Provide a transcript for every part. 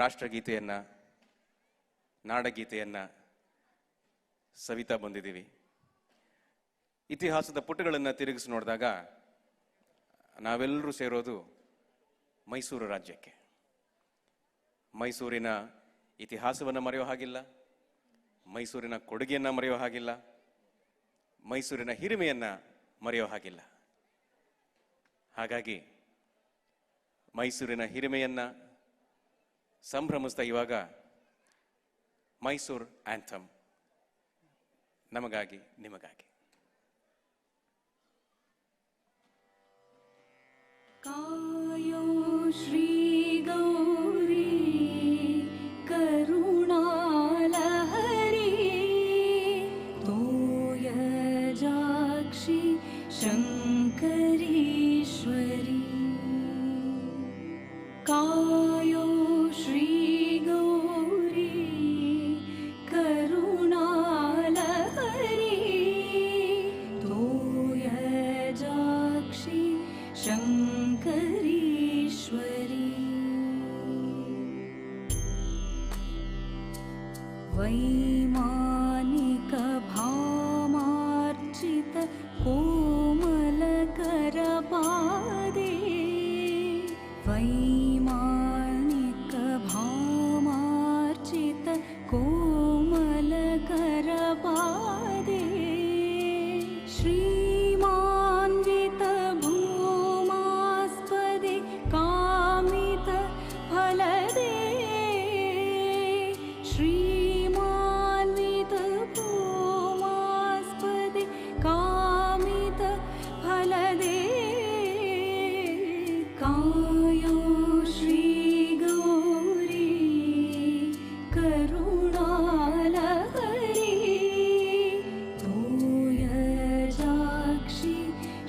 ರಾಷ್ಟ್ರಗೀತೆಯನ್ನು, ನಾಡಗೀತೆಯನ್ನು ಸವಿತಾ ಬಂದಿದ್ದೀವಿ. ಇತಿಹಾಸದ ಪುಟಗಳನ್ನು ತಿರುಗಿಸಿ ನೋಡಿದಾಗ ನಾವೆಲ್ಲರೂ ಸೇರೋದು ಮೈಸೂರು ರಾಜ್ಯಕ್ಕೆ. ಮೈಸೂರಿನ ಇತಿಹಾಸವನ್ನು ಮರೆಯೋ ಹಾಗಿಲ್ಲ, ಮೈಸೂರಿನ ಕೊಡುಗೆಯನ್ನು ಮರೆಯೋ ಹಾಗಿಲ್ಲ, ಮೈಸೂರಿನ ಹಿರಿಮೆಯನ್ನು ಮರೆಯೋ ಹಾಗಿಲ್ಲ. ಹಾಗಾಗಿ ಮೈಸೂರಿನ ಹಿರಿಮೆಯನ್ನು ಸಂಭ್ರಮಿಸ್ತಾ ಇವಾಗ ಮೈಸೂರು ಆಂಥಮ್ ನಮಗಾಗಿ ನಿಮಗಾಗಿ. कायो वै मानिकभामार्जित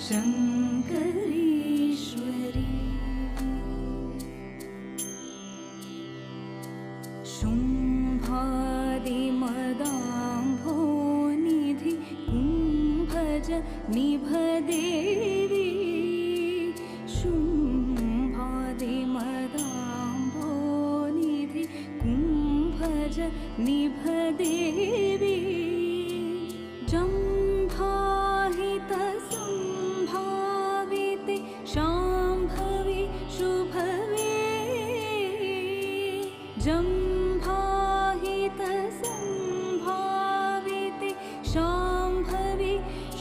शङ्करीश्वरी। शुम्भादिमदाम्भोनिधि कुम्भज निभदेवी जम्भाहितसम्भाविते शाम्भवि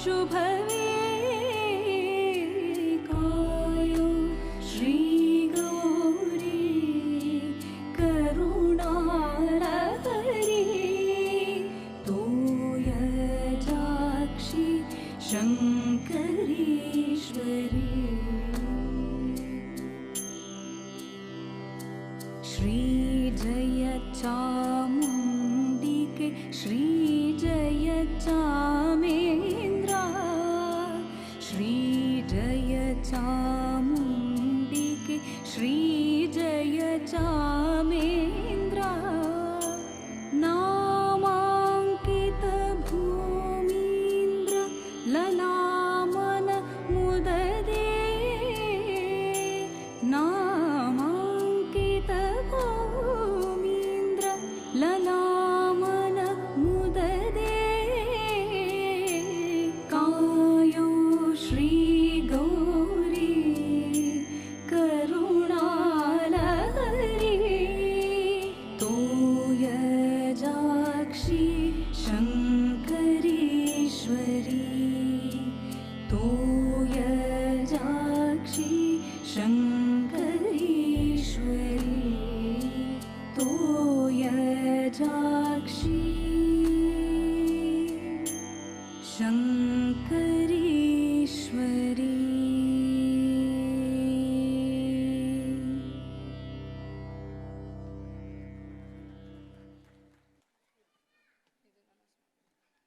शुभवे